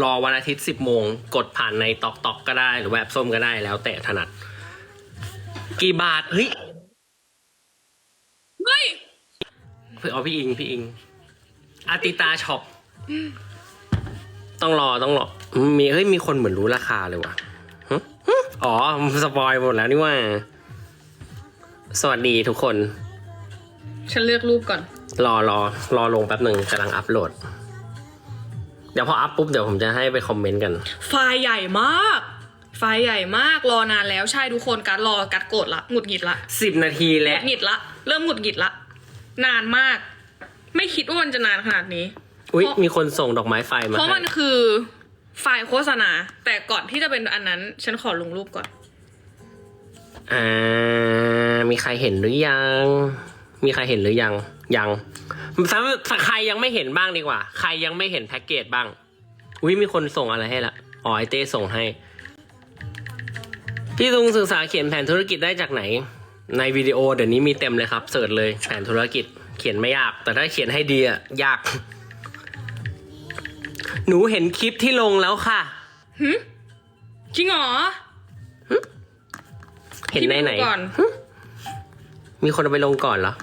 รอวันอาทิตย์สิบโมง กดผ่านในตอกตอกก็ได้ หรือว่าแอปส้มก็ได้แล้วแต่ถนัด กี่บาท เฮ้ยเฮ้ยเพื่อเอาพี่อิง พี่อิงอาติตาช็อปต้องรอต้องรอ มีเฮ้ยมีคนเหมือนรู้ราคาเลยว่ะหึหึอ๋อสปอยหมดแล้วนี่ว่า สวัสดีทุกคน ฉันเลือกรูปก่อน รอรอรอลงแป๊บหนึ่งกำลังอัพโหลด เดี๋ยวพออัพปุ๊บเดี๋ยวผมจะให้ไปคอมเมนต์กัน ไฟล์ใหญ่มาก ไฟล์ใหญ่มากรอนานแล้วใช่ทุกคนการดรอกัดโกรธละหงุดหงิดละสิบนาทีหและงุดหงิดละเริ่มหงุดหงิดละนานมาก ไม่คิดว่ามันจะนานขนาดนี้ อุ้ยมีคนส่งดอกไม้ไฟมาเพราะให้มันคือไฟล์โฆษณา แต่ก่อนที่จะเป็นอันนั้น ฉันขอลงรูปก่อน อ่า มีใครเห็นหรือยัง มีใครเห็นหรือยัง ยังสำหรับใครยังไม่เห็นบ้างดีกว่า ใครยังไม่เห็นแพ็กเกจบ้างอุ้ยมีคนส่งอะไรให้ละอ๋อไอเต้ส่งให้ พี่ลุงศึกษาเขียนแผนธุรกิจได้จากไหน ในวิดีโอเดี๋ยวนี้มีเต็มเลยครับเสิร์ชเลยแผนธุรกิจเขียนไม่ยาก แต่ถ้าเขียนให้ดีอะยาก หนูเห็นคลิปที่ลงแล้วค่ะจริงเหรอเห็นในไหนพี่ดูก่อนมีคนเอาไปลงก่อนเหรอ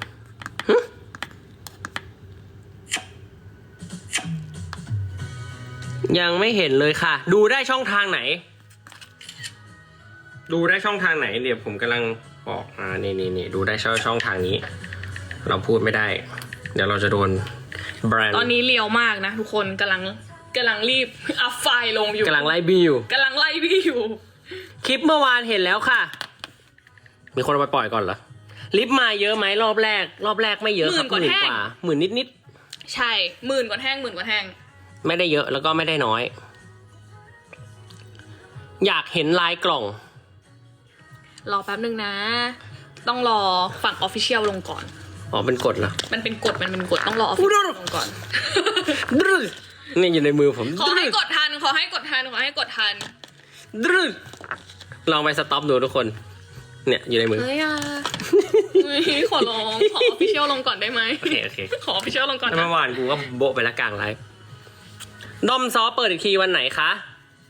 ยังไม่เห็นเลยค่ะ ดูได้ช่องทางไหน ดูได้ช่องทางไหนเดี๋ยวผมกำลังบอกอ่านี่นี่นี่ดูได้ช่องช่องทางนี้ เราพูดไม่ได้ เดี๋ยวเราจะโดนแบรนด์ตอนนี้เลียวมากนะทุกคนกำลังกำลังรีบอัพไฟล์ลงอยู่กำลังไล่บี้อยู่กำลังไล่พี่อยู่ คลิปเมื่อวานเห็นแล้วค่ะ มีคนเอาไปปล่อยก่อนเหรอลิฟต์มาเยอะไหมรอบแรก รอบแรกไม่เยอะครับหมื่นกว่าแท่งหมื่นนิดนิดใช่หมื่นกว่าแท่งหมื่นกว่าแท่งๆ ไม่ได้เยอะแล้วก็ไม่ได้น้อย อยากเห็นลายกล่อง รอแป๊บนึงนะ ต้องรอฝั่งออฟฟิเชียลลงก่อน อ๋อเป็นกฎเหรอ มันเป็นกฎมันเป็นกฎต้องรอออฟฟิเชียลลงก่อนดรึนี่อยู่ในมือผมขอให้ดรึกดทัน ขอให้กดทัน ขอให้กดทันดรึลองไปสต็อปดูทุกคน เนี่ยอยู่ในมือ เฮ้ยอะเฮ้ยขอร้อง ขอออฟฟิเชียลลงก่อนได้ไหมโอเคโอเคขอออฟฟิเชียลลงก่อนแล้วนะเมื่อวานกูก็โบะไปละกลางไลฟ์ ด้อมซอเปิดอีกทีวันไหนคะ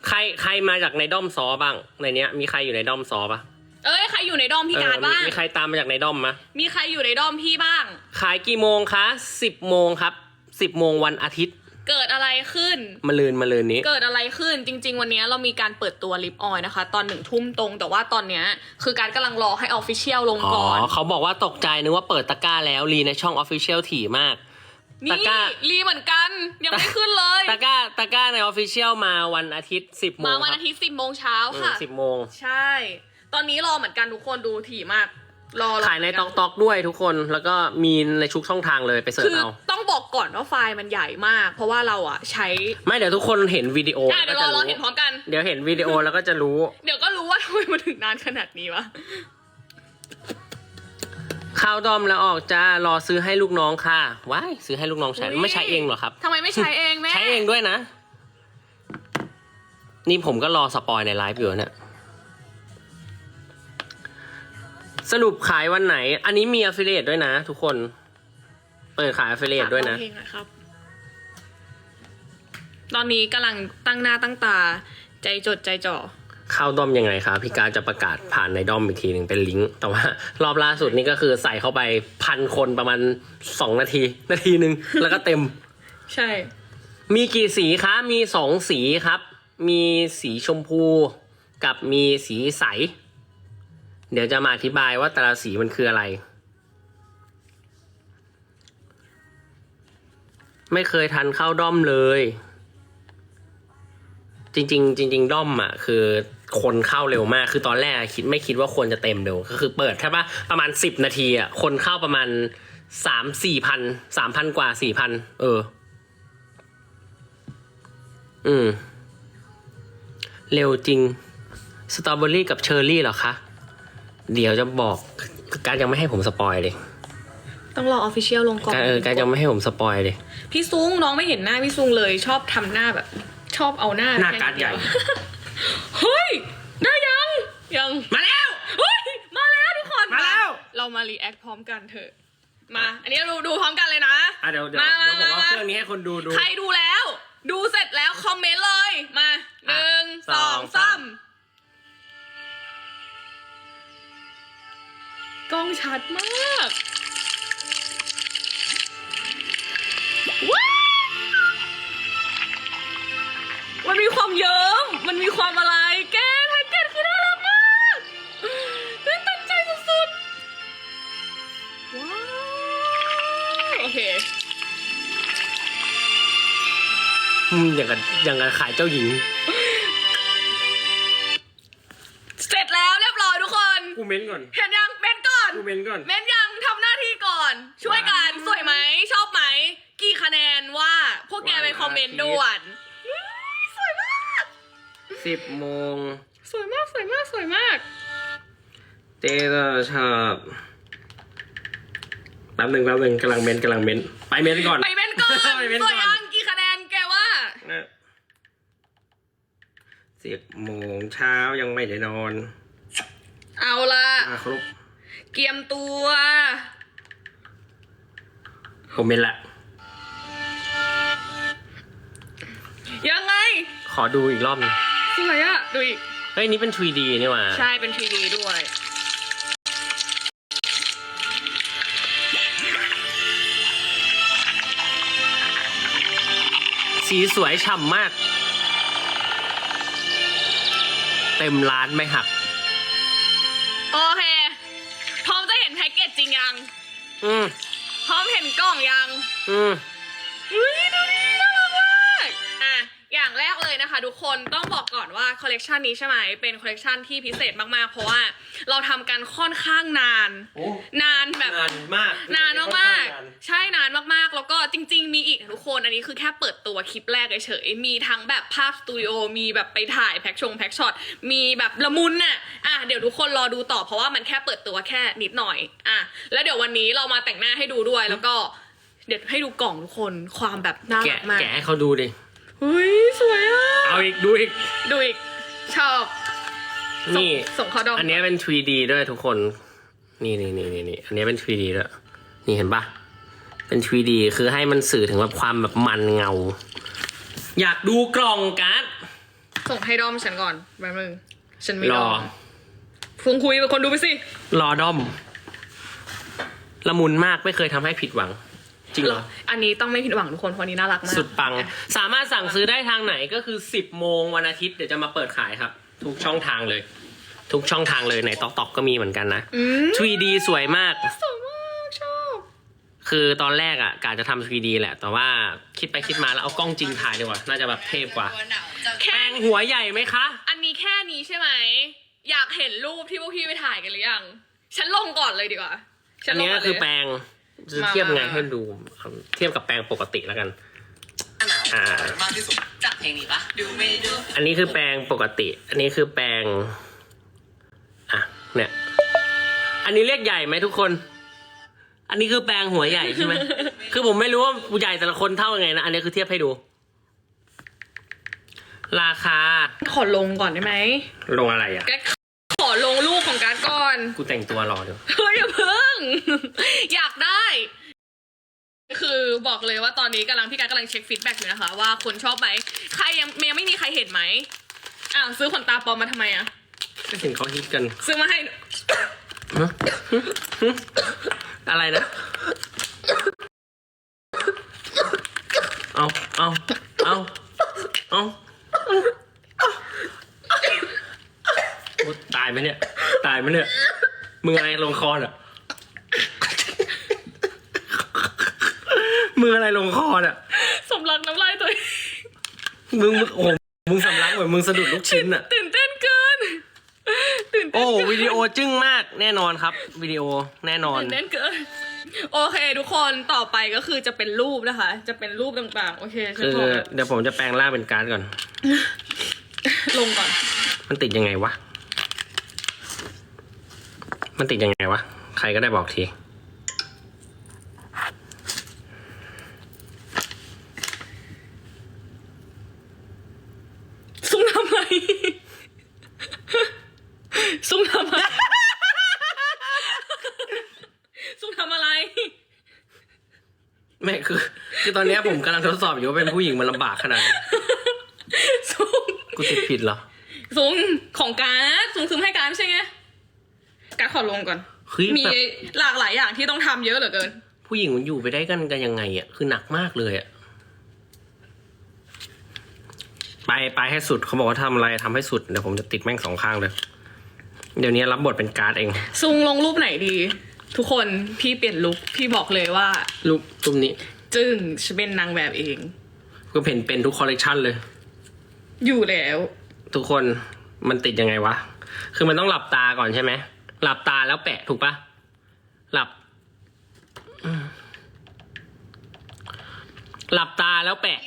ใครใครมาจากในด้อมซอบ้าง ในเนี้ย มีใครอยู่ในด้อมซอปะเอ้ยใครอยู่ในด้อมพี่การเออมีบ้าง มีใครตามมาจากในด้อมมะ มีใครอยู่ในด้อมพี่บ้าง ขายกี่โมงคะสิบโมงครับสิบโมงวันอาทิตย์เกิดอะไรขึ้นมาลืนมาลืนนี้ เกิดอะไรขึ้นจริง ๆ วันนี้เรามีการเปิดตัวลิปออยนะคะ ตอนหนึ่งทุ่มตรง แต่ว่าตอนเนี้ยคือการกำลังรอให้ออฟฟิเชียลลงอ๋อก่อน เขาบอกว่าตกใจนึกว่าเปิดตะกร้าแล้วรีในช่อง Official ถี่มาก นี่ตะกร้า รีเหมือนกัน ยังไม่ขึ้นเลย ตะกร้าตะกร้าใน Official มาวันอาทิตย์สิบโมงมาวันอาทิตย์สิบโมงเช้าค่ะ สิบโมงใช่ ตอนนี้รอเหมือนกันทุกคนดูถี่มาก รอรอขายในตอกตอกด้วยทุกคนแล้วก็มีในชุกช่องทางเลยไปเสิร์คืชอเอา ต้องบอกก่อนว่าไฟล์มันใหญ่มาก เพราะว่าเราอะใช้ไม่เดี๋ยวทุกคนเห็นวิดีโออะแล้วเดี๋ยวก็รอจะรอรู้เห็นพร้อมกัน เดี๋ยวเห็นวิดีโอแล้วก็จะรู้ เดี๋ยวก็รู้ว่าทำไมมันถึงนานขนาดนี้วะ ข้าวดอมแล้วออกจ้ารอซื้อให้ลูกน้องค่ะว้ายซื้อให้ลูกน้องใช้อุ๊ย ไม่ใช้เองเหรอครับ ทำไมไม่ใช้เองแม่ใช้เองด้วยนะ นี่ผมก็รอสปอยในไลฟ์อยู่เนี่ยสรุปขายวันไหน อันนี้มี affiliate ด้วยนะ ทุกคน เปิดขาย affiliate ด้วยนะ ฝากร้องเพลงหครับ ตอนนี้กำลังตั้งหน้าตั้งตา ใจจดใจจ่อ เข้าด้อมยังไงครับพี่การจะประกาศผ่านในด้อมอีกทีหนึ่งเป็นลิงก์แต่ว่ารอบล่าสุดนี่ก็คือใส่เข้าไปพันคนประมาณสองนาที นาทีหนึ่งแล้วก็เต็ม ใช่ มีกี่สีคะมีสองสีครับ มีสีชมพูกับมีสีใส เดี๋ยวจะมาอธิบายว่าแต่ละสีมันคืออะไร ไม่เคยทันเข้าด้อมเลยจริงๆจริงๆด้อมอะคือ คนเข้าเร็วมาก คือตอนแรกคิดไม่คิดว่าคนจะเต็มเร็ว ก็คือเปิดแค่ว่าประมาณสิบนาทีอะ คนเข้าประมาณสามสี่พันสามพันกว่าสี่พันเออ อืม เร็วจริง สตรอเบอรี่กับเชอร์รี่เหรอคะ เดี๋ยวจะบอก การยังไม่ให้ผมสปอยเลย ต้องรอออฟฟิเชียลลงก่อนการเออการยังไม่ให้ผมสปอยเลย พี่ซุงน้องไม่เห็นหน้าพี่ซุงเลย ชอบทำหน้าแบบ ชอบเอาหน้าหน้าการ์ดใหญ่เฮ้ยได้ ยังมาแล้ว เฮ้ยมาแล้วทุกคนมาแล้ว เรามารีแอคพร้อมกันเถอะ มา อันนี้ดูดูพร้อมกันเลยนะ อะเดี๋ยวเดี๋ยวมาผมาเอามา เครื่องนี้ให้คนดูดู ใครดูแล้ว ดูเสร็จแล้วคอมเมนต์เลย มาหนึ่งสองงสามกล้องชัดมากว้ามันมีความเยิ้มมันมีความอะไร อืมอย่างกับอย่างกับขายเจ้าหญิง เสร็จแล้วเรียบร้อยทุกคน กูเม้นก่อน เห็นยังเม้นก่อน กูเม้นก่อน เม้นยังทำหน้าที่ก่อน ช่วยกันสวยไหมชอบไหม กี่คะแนนว่าพวกแกไปคอมเมนต์ด่วนอุ๊ยสวยมาก สิบโมงสวยมากสวยมากสวยมาก เจ๊ก็ชอบแป๊บหนึ่งแป๊บหนึ่งกำลังเม้นกำลังเม้นไปเม้นก่อน ไปเม้นก่อน ไปเม้นสก่วยอน ยังกี่คะแนนแกว่า สิบโมงเช้ายังไม่ได้นอนเอาละมาครบเกียมตัวผมเม้นละ ยังไงขอดูอีกรอบหนึงสวยอะดูอีก เฮ้ย นี่เป็น 3D นี่หว่า ใช่เป็น 3D ด้วย สีสวยฉ่ำมาก เต็มร้านไม่หัก โอเค พร้อมจะเห็นแพ็กเกจจริงยัง อืม พร้อมเห็นกล่องยัง อืม นะคะทุกคนต้องบอกก่อนว่าคอลเลกชันนี้ใช่ไหมเป็นคอลเลกชันที่พิเศษมากๆ เพราะว่าเราทำกันค่อนข้างนาน โอ้นานแบบ นานมากนานมากๆใช่นานมากๆ แล้วก็จริง ๆ มีอีกทุกคนอันนี้คือแค่เปิดตัวคลิปแรกเฉยๆมีทั้งแบบภาพสตูดิโอมีแบบไปถ่ายแพ็กชงแพ็กช็อตมีแบบละมุนน่ะอะเดี๋ยวทุกคนรอดูต่อเพราะว่ามันแค่เปิดตัวแค่นิดหน่อยอะแล้วเดี๋ยววันนี้เรามาแต่งหน้าให้ดูด้วยแล้วก็ เดี๋ยวให้ดูกล่องทุกคนความแบบน่ารัแกะกมาก แกะให้เขาดูดิ เฮ้ยสวยอะ เอาอีกดูอีก ดูอีก ชอบส่งนี่ ส่งเขาดองอันเนี้ยเป็น 3D ด้วยทุกคน นี่นี่นี่นี่นี่อันเนี้ยเป็น 3D ด้วย นี่เห็นปะเป็น 3D คือให้มันสื่อถึงแบบความแบบมันเงา อยากดูกล่องการ์ดส่งให้ดอมฉันก่อนแป๊บนึงฉันไม่รดออมฟุงคุยเป็นคนดูไปสิ รอด้อม ละมุนมากไม่เคยทำให้ผิดหวัง จริงเหรอ อันนี้ต้องไม่ผิดหวังทุกคนเพราะอันนี้น่ารักมากสุดปัง สามารถสั่งซื้อได้ทางไหนก็คือ 10 โมงวันอาทิตย์เดี๋ยวจะมาเปิดขายครับ ทุกช่องทางเลย ทุกช่องทางเลยในตอกตอกก็มีเหมือนกันนะ อืม 3D สวยมาก สวยมากชอบคือตอนแรกอะกาจะทำ 3D แหละ แต่ว่าคิดไปคิดมาแล้วเอากล้องจริงถ่ายดีกว่า น่าจะแบบเทพกว่า แค่แป้งหัวใหญ่ไหมคะ อันนี้แค่นี้ใช่ไหม อยากเห็นรูปที่พวกพี่ไปถ่ายกันหรือยัง ฉันลงก่อนเลยดีกว่า ฉัอันลงนี้ก่ก็นเลยคือแปรง จะมาเทียบไงมาให้ดูเทียบกับแปรงปกติแล้วกันอ่า มากที่สุดจากเพลงนี้ปะดูไม่ดูอันนี้คือแปรงปกติ อันนี้คือแปรงอะเนี่ย อันนี้เรียกใหญ่ไหมทุกคน อันนี้คือแปรงหัวใหญ่ใช่ไหม คือผมไม่รู้ว่าใหญ่แต่ละคนเท่ายังไงนะ อันนี้คือเทียบให้ดู ราคาขอลงก่อนได้ไหมลงอะไรอะ แกขอลงรูปของการด ก่อนกูแต่งตัวรอเดี๋ยวเฮ้ยอย่าเพิ่ง อยากได้ คือบอกเลยว่าตอนนี้กำลังพี่การกำลังเช็คฟีดแบ็กอยู่นะคะ ว่าคนชอบไหมใครยังยังไม่มีใครเห็นไหมอ้าวซื้อขนตาปลอมมาทำไมอะก็เห็นเขาฮิตกันซื้อมาให้ ฮะหึอะไรนะ เอาเอาเอาเอาโอ้ตายไหมเนี่ยตาย ไหมเนี่ย มึงอะไรลงคอน่ะ มึงอะไรลงคอน่ะ สำลักน้ำลายตัวเองมึงมึงโอ้โหมึงสำลักเหมือนมึงสะดุดลูกชิ้นอะ ตื่นเต้นเกิน ตื่นเต้โอ้นเกินวิดีโอจึ้งมากแน่นอนครับ วิดีโอแน่นอน ตื่นเต้นเกิน โอเค ทุกคนต่อไปก็คือจะเป็นรูปนะคะ จะเป็นรูปต่างๆ โอเคฉันคือขอเดี๋ยวผมจะแปลงร่างเป็นการ์ดก่อน ลงก่อน มันติดยังไงวะ มันติดยังไงวะ ใครก็ได้บอกที ซุ่มทำไม ซุ่มทำไม ซุ่มทำอะไร ไม่คือ คือตอนเนี้ยผมกำลังทดสอบอยู่ว่าเป็นผู้หญิงมันลำบากขนาดไหนซุ่มกูติดผิดเหรอ ซุ่มของการดซุ่มซึมให้การดใช่ไง การดขอลงก่อน คือฮ้ยมีแบบหลากหลายอย่างที่ต้องทำเยอะเหลือเกิน ผู้หญิงมันอยู่ไปได้กันกันยังไงอะคือหนักมากเลยอะไปไปให้สุดเขาบอกว่าทำอะไรทำให้สุดเดี๋ยวผมจะติดแม่งสองข้างเลย เดี๋ยวนี้รับบทเป็นการ์ดเองซุงลงรูปไหนดี ทุกคนพี่เปลี่ยนลุคพี่บอกเลยว่า รูปรูปนี้จึงฉันเป็นนางแบบเอง ก็เป็นเป็นทุกคอลเลกชันเลย อยู่แล้ว ทุกคนมันติดยังไงวะ คือมันต้องหลับตาก่อนใช่ไหม หลับตาแล้วแปะถูกปะหลับ หลับตาแล้วแปะ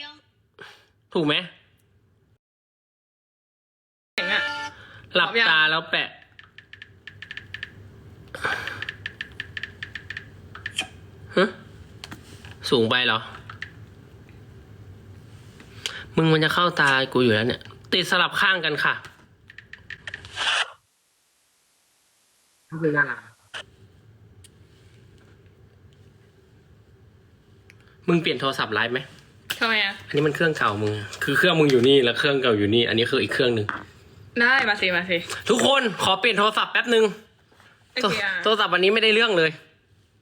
ถูกไหมหลับตาแล้วแปะฮะสูงไปเหรอ มึงมันจะเข้าตากูอยู่แล้วเนี่ย ติดสลับข้างกันค่ะ น่ารักมึงเปลี่ยนโทรศัพท์ไลฟ์ไหม ทำไมอะอันนี้มันเครื่องเก่ามึงคือเครื่องมึงอยู่นี่แล้วเครื่องเก่าอยู่นี่ อันนี้คืออีกเครื่องหนึ่ง ได้มาสิมาสิทุกคนขอเปลี่ยนโทรศัพท์แป๊บหนึ่งโอเคอะโทรศัพท์วันนี้ไม่ได้เรื่องเลย